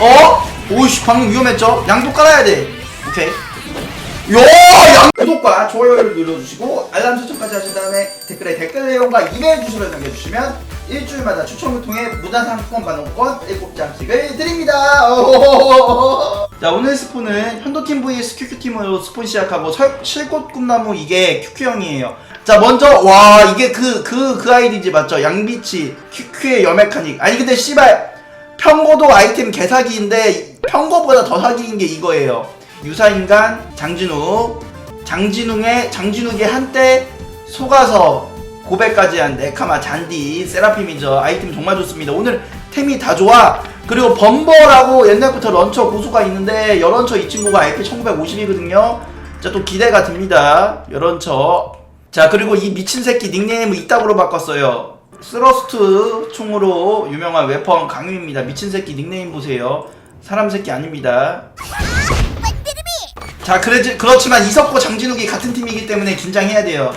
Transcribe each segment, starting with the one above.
어? 오이씨 방금 위험했죠? 양도 깔아야 돼 오케이 요! 양... 구독과 좋아요를 눌러주시고 알람 설정까지 하신 다음에 댓글에 댓글 내용과 이메일 주소를 남겨주시면 일주일마다 추첨을 통해 문화 상품권 반응권 7장씩을 드립니다. 자 오늘 스폰은 현도팀 vs 큐큐팀으로 스폰 시작하고 설, 실꽃 꿈나무 이게 큐큐형이에요 자 먼저 와 이게 그 그 그 아이디지 맞죠? 양비치 큐큐의 여메카닉 아니 근데 씨발 평고도 아이템 개사기인데 평고보다 더 사기인 게 이거예요. 유사인간 장진우 장진웅의 장진욱의 한때 속아서 고백까지 한 네카마 잔디 세라핌이죠. 아이템 정말 좋습니다. 오늘 템이 다 좋아. 그리고 범버라고 옛날부터 런처 고수가 있는데 여런처 이 친구가 IP 1950이거든요. 자 또 기대가 됩니다. 여런처. 자 그리고 이 미친 새끼 닉네임을 이따구로 바꿨어요. 스러스트 총으로 유명한 웨펀 강유입니다. 미친 새끼 닉네임 보세요. 사람 새끼 아닙니다. 자 그래, 그렇지만 이석고 장진욱이 같은 팀이기 때문에 긴장해야 돼요.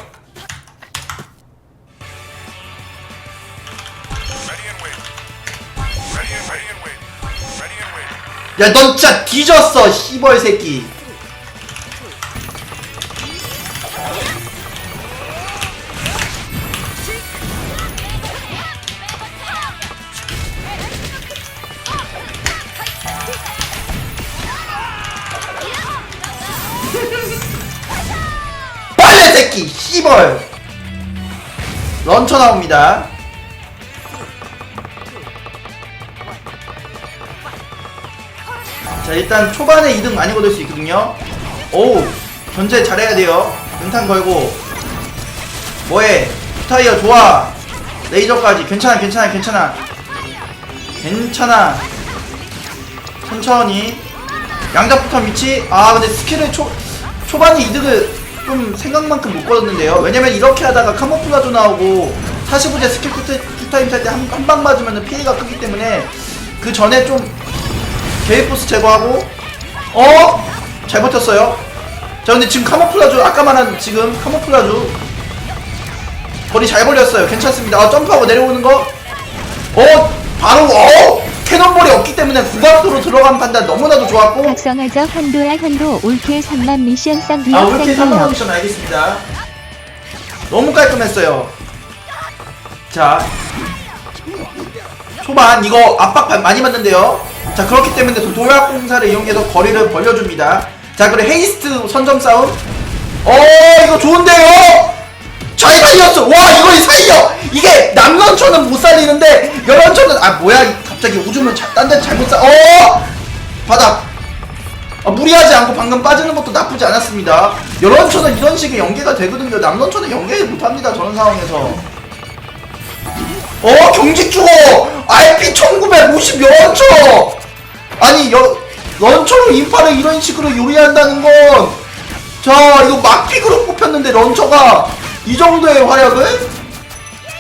야 넌 진짜 뒤졌어 씨벌 새끼. 씨벌. 런처 나옵니다. 자 일단 초반에 2등 많이 거둘 수 있거든요. 오 견제 잘해야 돼요. 은탄 걸고. 뭐해? 타이어 좋아. 레이저까지. 괜찮아 괜찮아 괜찮아. 괜찮아. 천천히. 양자폭탄 위치? 아 근데 스킬을 초 초반에 이득을 좀 생각만큼 못 거뒀는데요 왜냐면 이렇게 하다가 카모플라조 나오고 45제 스킬 쿨타- 쿨타임 살때 한 한 방 맞으면 피해가 크기 때문에 그 전에 좀 게이포스 제거하고 어? 잘 버텼어요 자 근데 지금 카모플라주 아까 말한 지금 카모플라주 거리 잘 벌렸어요 괜찮습니다 아 점프하고 내려오는 거 어? 바로 어? 캐논볼이 없기 때문에 구각도로 들어간 판단 너무나도 좋았고. 각성하자 환도야 환도 올킬 3만 미션 쌍아 쌍기역 3만 미션 알겠습니다. 너무 깔끔했어요. 자. 초반 이거 압박 바- 많이 받는데요. 자 그렇기 때문에 도- 도약 공사를 이용해서 거리를 벌려줍니다. 자 그리고 헤이스트 선점 싸움. 어 이거 좋은데요? 잘 살렸어. 와 이걸 살려 이게 남런처는 못 살리는데 여런처는 아 뭐야 이- 갑자기 오줌을 딴데 잘못 쏴어 바닥 아, 무리하지 않고 방금 빠지는 것도 나쁘지 않았습니다. 여런처는 이런 식의 연계가 되거든요. 남런처는 연계 못합니다. 저런 상황에서. 어 경직 주고 RP 1950 여런처 아니 여 런처로 인파를 이런 식으로 요리한다는 건 자 이거 막픽으로 뽑혔는데 런처가 이 정도의 활약을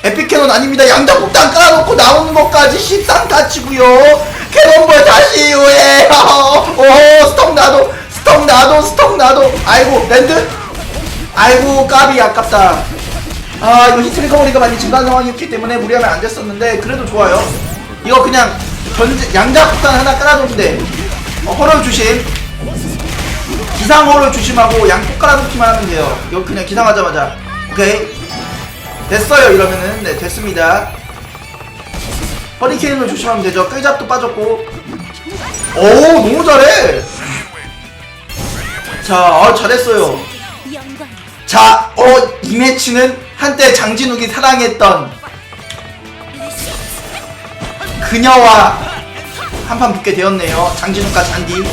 에픽캐논 아닙니다. 양자폭탄 깔아놓고 나오는 것까지 십상 다치고요. 캐논볼 다시 이후에 오 스톡 나도 스톡 나도 스톡 나도 아이고 랜드 아이고 까비 아깝다. 아 이거 히트 리커버리가 많이 증가한 상황이었기 때문에 무리하면 안 됐었는데 그래도 좋아요. 이거 그냥 견제 양자폭탄 하나 깔아놓으면 돼. 어, 허럴 조심. 기상 허럴 조심하고 양폭 깔아놓기만 하면 돼요. 이거 그냥 기상하자마자 오케이. 됐어요 이러면은. 네 됐습니다. 허리케인을 조심하면 되죠. 끌잡도 빠졌고. 오 너무 잘해! 자 아, 잘했어요. 자어 이 매치는 한때 장진욱이 사랑했던 그녀와 한판 붙게 되었네요. 장진욱과 잔디.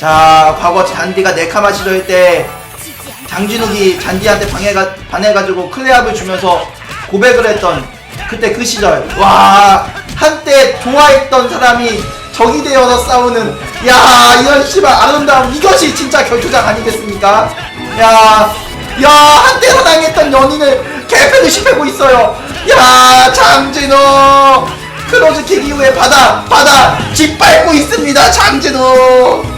자 과거 잔디가 네카마 시도할 때 장진욱이 잔디한테 방해가, 반해가지고 클레압을 주면서 고백을 했던 그때 그 시절. 와 한때 좋아했던 사람이 적이 되어서 싸우는 야 이런 씨발 아름다움 이것이 진짜 결투장 아니겠습니까? 야야 한때 사랑했던 연인을 개패를 씹고 있어요. 야 장진욱! 크로즈킥 이후에 바다 바다 짓밟고 있습니다 장진욱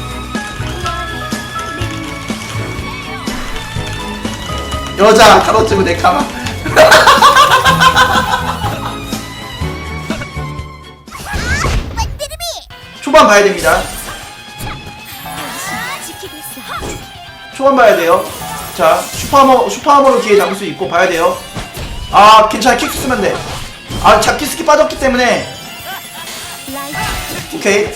여자 카로츠고 네카마 초반 초반 봐야 됩니다. 초반 봐야 돼요. 자, 슈퍼하머, 슈퍼하머로 기회 잡을 수 있고 봐야 돼요. 아, 괜찮아. 킥 쓰면 돼. 아, 잡기 스키 빠졌기 때문에. 오케이.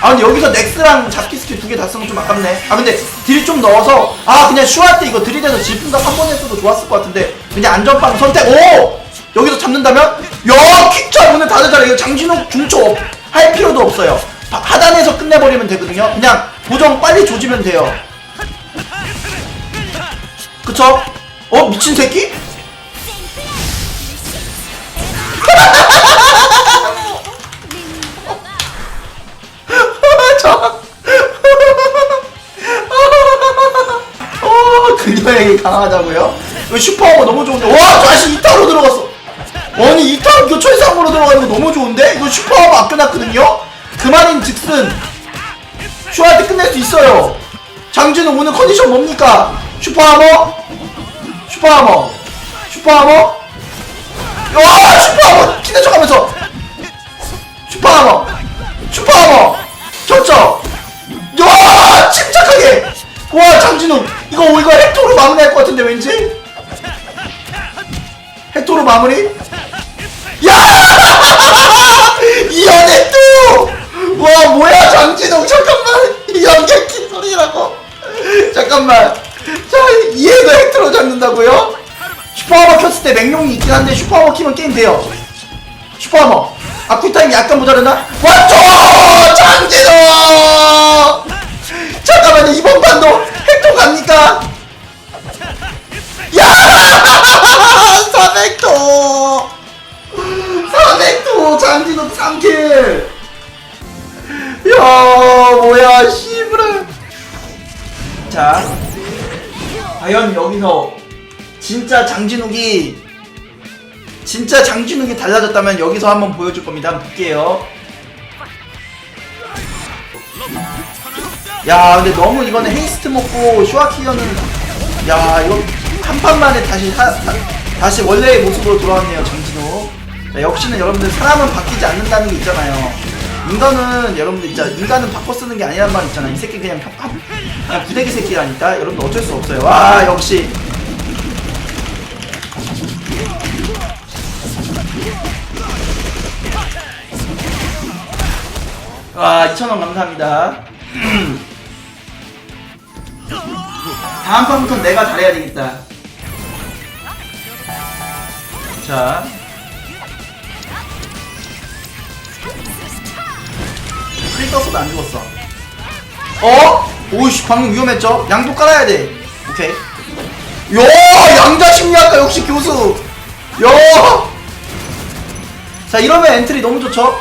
아, 근데 여기서 넥스랑 잡기 스킬 두개 다 쓰면 좀 아깝네. 아, 근데 딜이 좀 넣어서. 아, 그냥 슈할 때 이거 들이대서 질풍갑 한번 했어도 좋았을 것 같은데. 그냥 안전빵 선택. 오! 여기서 잡는다면? 야, 킥차 오늘 다들 잘해. 이거 장진욱 중초 할 필요도 없어요. 하- 하단에서 끝내버리면 되거든요. 그냥 고정 빨리 조지면 돼요. 그쵸? 어 미친 새끼? 어, 강하다고요? 이거 슈퍼하고 너무 좋은데 와 다시 2타로 들어갔어 아니 2타로 교초 이상으로 들어가는 거 너무 좋은데? 이거 슈퍼하고 아껴놨거든요? 그만인 즉슨 슈할 때 끝낼 수 있어요 장진우 오늘 컨디션 뭡니까? 슈퍼하머? 슈퍼하머 슈퍼하머? 와 슈퍼하머 기대쳐가면서 슈퍼하머 슈퍼하머 졌죠? 마무리할 것 같은데 왠지? 헥토로 마무리? 야! 이연애 또와 뭐야 장진우 잠깐만! 이 연계 킨 소리라고? 잠깐만. 자 이해도 헥토로 잡는다고요? 슈퍼하머 켰을 때 맹룡이 있긴 한데 슈퍼하머 키면 게임 돼요. 슈퍼하머. 아쿠타임이 약간 모자르나? 왔죠! 장진호! 잠깐만요 이번 판도 획도 갑니까? 과연 여기서 진짜 장진욱이 진짜 장진욱이 달라졌다면 여기서 한번 보여줄 겁니다. 한번 볼게요. 야, 근데 너무 이거는 헤이스트 먹고 슈아키어는 야, 이거 한 판만에 다시 하, 하- 다 시 원래의 모습으로 돌아왔네요, 장진욱. 자, 역시는 여러분들 사람은 바뀌지 않는다는 게 있잖아요. 인간은 여러분들 진짜 인간은 바꿔 쓰는 게 아니란 말 있잖아요. 이 새끼 그냥 평- 한- 그냥 부대기 새끼라니까. 여러분들 어쩔 수 없어요. 와, 역시 와 2,000원 감사합니다 다음 판부터 내가 잘해야 되겠다 자 프리 떴어도 안 죽었어. 어? 오이씨 방금 위험했죠? 양도 깔아야 돼. 오케이. 야 양자 심리학과 역시 교수! 야! 자 이러면 엔트리 너무 좋죠?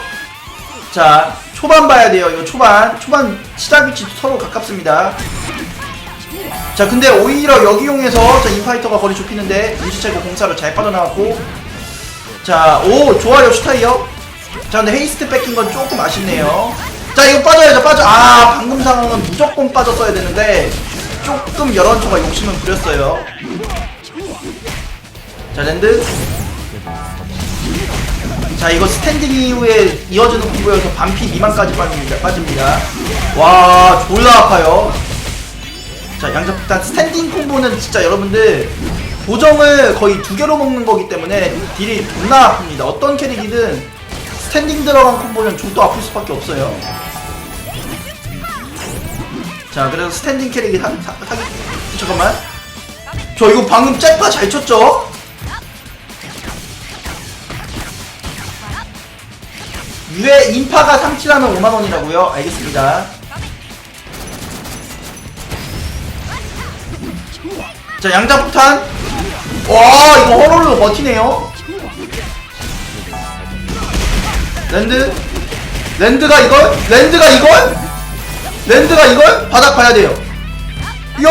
자 초반 봐야 돼요 이거 초반. 초반 시작 위치 서로 가깝습니다. 자 근데 오히려 여기용해서 자 인파이터가 거리 좁히는데 눈치채고 공사로 잘 빠져나왔고. 자오 좋아요 슈타이어. 자 근데 헤이스트 뺏긴 건 조금 아쉽네요 자 이거 빠져야죠 빠져. 아 방금 상황은 무조건 빠졌어야 되는데 조금 열원초가 욕심을 부렸어요. 자 랜드. 자 이거 스탠딩 이후에 이어지는 콤보여서 반피 미만까지 빠집니다 빠집니다. 와 졸라 아파요. 자 양자폭탄 스탠딩 콤보는 진짜 여러분들 보정을 거의 두 개로 먹는 거기 때문에 딜이 존나 아픕니다. 어떤 캐릭이든 스탠딩 들어간 콤보는 존도 아플 수밖에 없어요 자 그래서 스탠딩 캐릭이 사, 사, 사기 잠깐만 저 이거 방금 잭파 잘 쳤죠? 유에 인파가 상치라면 5만원이라고요? 알겠습니다 자 양자폭탄 와 이거 허롤로 버티네요 랜드 랜드가 이걸? 랜드가 이걸? 랜드가 이걸? 바닥 봐야 돼요. 요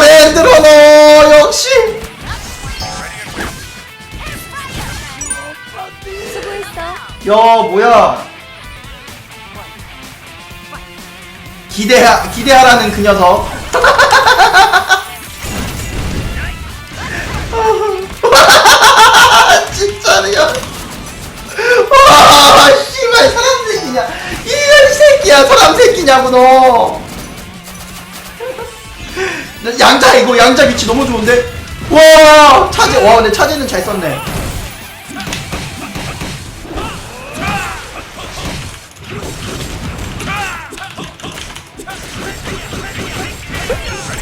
랜드 러너 역시. 야 뭐야. 기대하 기대하라는 그 녀석. 진짜로요? 와 씨발 사람 새끼냐 이런 새끼야 사람 새끼냐고 너. 양자 이거 양자 위치 너무 좋은데? 와 차지 와 근데 차지는 잘 썼네.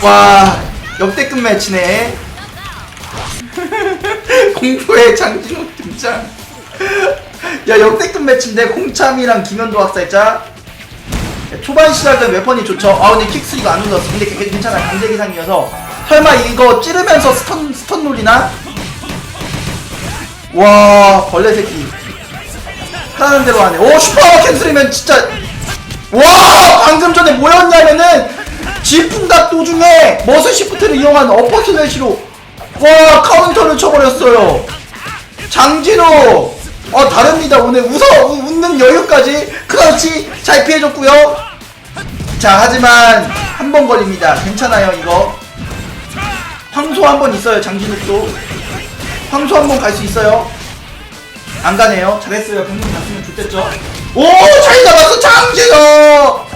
와 역대급 매치네. 공포의 장진호 등장. 야 역대급 매치인데 공참이랑 김현도 학살자? 야, 초반 시작은 웨펀이 좋죠. 아 근데 킥스 이거 안 눌렀어. 근데 괜찮아 강제 기상이어서. 설마 이거 찌르면서 스턴 스턴 놀리나? 와 벌레 새끼. 하라는 대로 하네. 오 슈퍼 캔슬이면 진짜. 와 방금 전에 뭐였냐면은 질풍각 도중에 머슬 시프트를 이용한 어퍼 슬래시로. 와 카운터를 쳐버렸어요. 장진호 어 다릅니다. 오늘 웃어 우- 웃는 여유까지. 그렇지. 잘 피해줬고요 자 하지만 한 번 걸립니다. 괜찮아요 이거. 황소 한 번 있어요 장진욱도. 황소 한 번 갈 수 있어요. 안 가네요. 잘했어요. 병력 갔으면 좋겠죠? 오잘 잡았어 장진호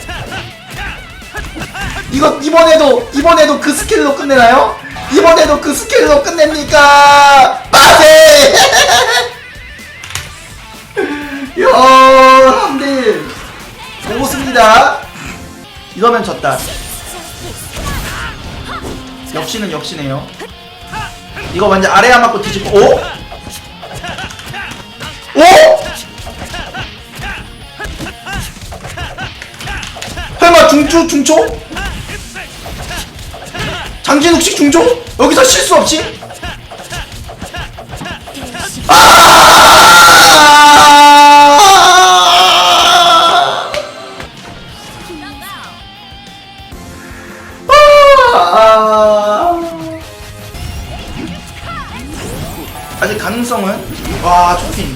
이거 이번에도 이번에도 그 스킬로 끝내나요? 이번에도 그 스킬로 끝냅니까? 빠세! 야, 형들 고맙습니다. 이러면 졌다. 역시는 역시네요. 이거 완전 아래야 맞고 뒤집고 오? 오? 설마 중추 중초? 장진욱 씨 중조? 여기서 실수 없이? 아직 가능성은? 와 초핑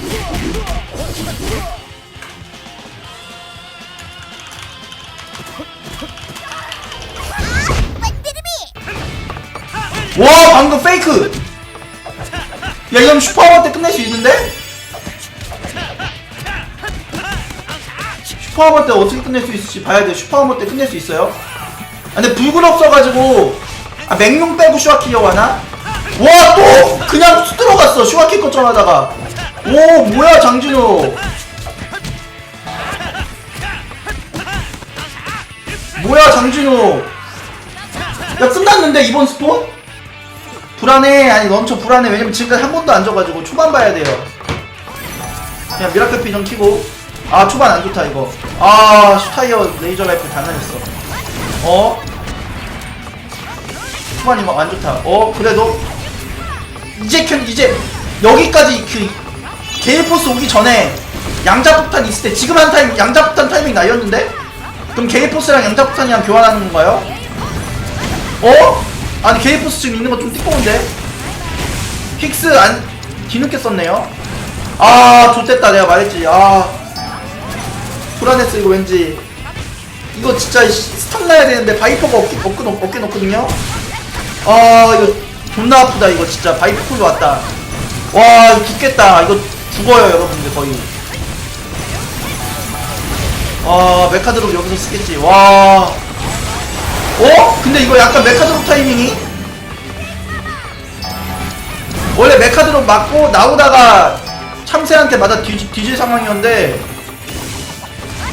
와 방금 페이크! 야 이러면 슈퍼하워 때 끝낼 수 있는데? 슈퍼하워 때 어떻게 끝낼 수 있을지 봐야 돼. 슈퍼하워 때 끝낼 수 있어요? 아, 근데 불굴 없어가지고. 아 맹룡 빼고 슈아키려고 하나? 와 또 그냥 쑥 들어갔어. 슈아키 것처럼 하다가. 오 뭐야 장진호 뭐야 장진호 야 끝났는데 이번 스폰? 불안해. 아니 런처 불안해. 왜냐면 지금까지 한 번도 안 져가지고 초반 봐야 돼요. 그냥 미라클 피좀 키고. 아 초반 안 좋다 이거. 아 슈타이어 레이저 라이플 장난했어. 어? 초반 이거 안 좋다. 어 그래도 이제 캔 이제 여기까지 그 게이포스 오기 전에 양자폭탄 있을 때 지금 한 타임 양자폭탄 타이밍 나였는데? 그럼 게이포스랑 양자폭탄이랑 교환하는 건가요? 어? 아니 게이포스 지금 있는 거좀 띠꺼운데? 힉스 안 뒤늦게 썼네요. 아 좋됐다. 내가 말했지. 아. 불안했어 이거 왠지. 이거 진짜 씨, 스턴 나야 되는데 바이퍼가 놓- 어깨 놓거든요. 아 이거 존나 아프다 이거 진짜. 바이퍼 쿨 왔다. 와 죽겠다. 이거 죽어요 여러분들 거의. 아 메카드롭 여기서 쓰겠지. 와. 어? 근데 이거 약간 메카드롭 타이밍이? 원래 메카드롭 맞고 나오다가 참새한테 맞아 뒤질, 뒤질 상황이었는데.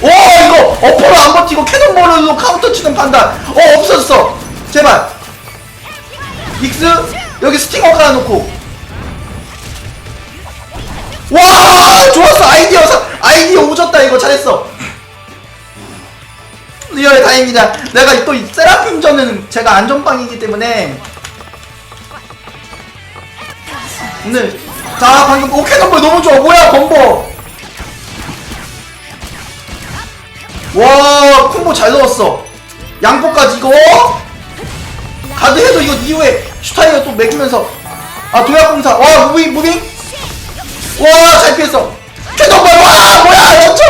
오 이거 어퍼로 안 버티고 캐논볼로 카운터 치는 판단. 어 없어졌어. 제발 믹스? 여기 스팅어 깔아놓고. 와 좋았어. 아이디어 사, 아이디어 오졌다. 이거 잘했어. 리얼 다행이다. 내가 또이 세라핌전은 제가 안전빵이기 때문에. 오늘 자 방금 오케이 넘버 너무 좋아. 뭐야 건보? 와 콤보 잘 넣었어. 양포까지 이거? 가드 해도 이거 이후에 슈타이어 또 매기면서. 아 도약공사. 와 무빙 무빙? 와잘 피했어. 캐논볼 와 뭐야 멈춰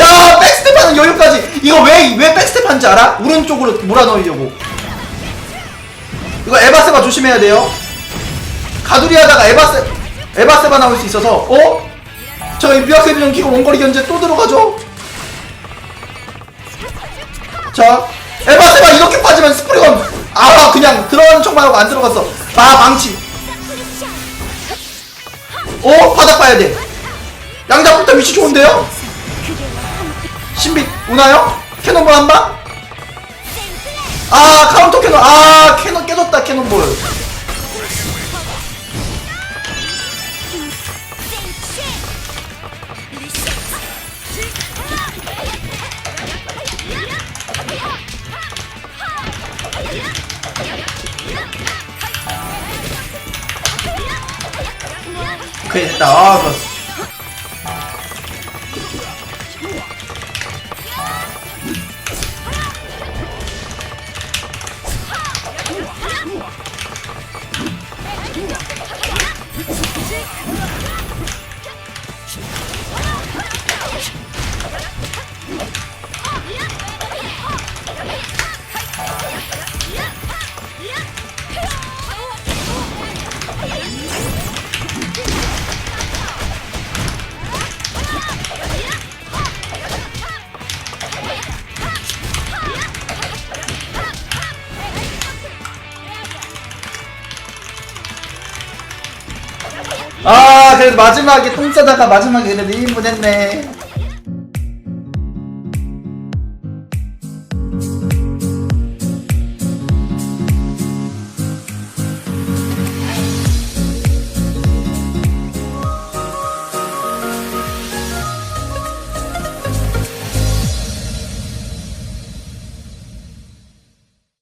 야 백스텝 하는 여유까지. 이거 왜 왜 백스텝 한지 알아? 오른쪽으로 몰아넣으려고. 이거 에바세바 조심해야 돼요. 가두리 하다가 에바세 에바세바 나올 수 있어서. 어? 저 미아케비 좀 키고 원거리 견제 또 들어가죠? 자 에바세바 이렇게 빠지면 스프리건 아 그냥 들어가는 척 말고 안 들어갔어. 아 망치. 어? 바닥 봐야 돼. 양자부터 위치 좋은데요? 신비 오나요? 캐논볼 한 방? 아 카운터 캐논. 아 캐논 깨졌다 캐논볼 오 아 그래도 마지막에 똥 싸다가 마지막에 그래도 1인분 했네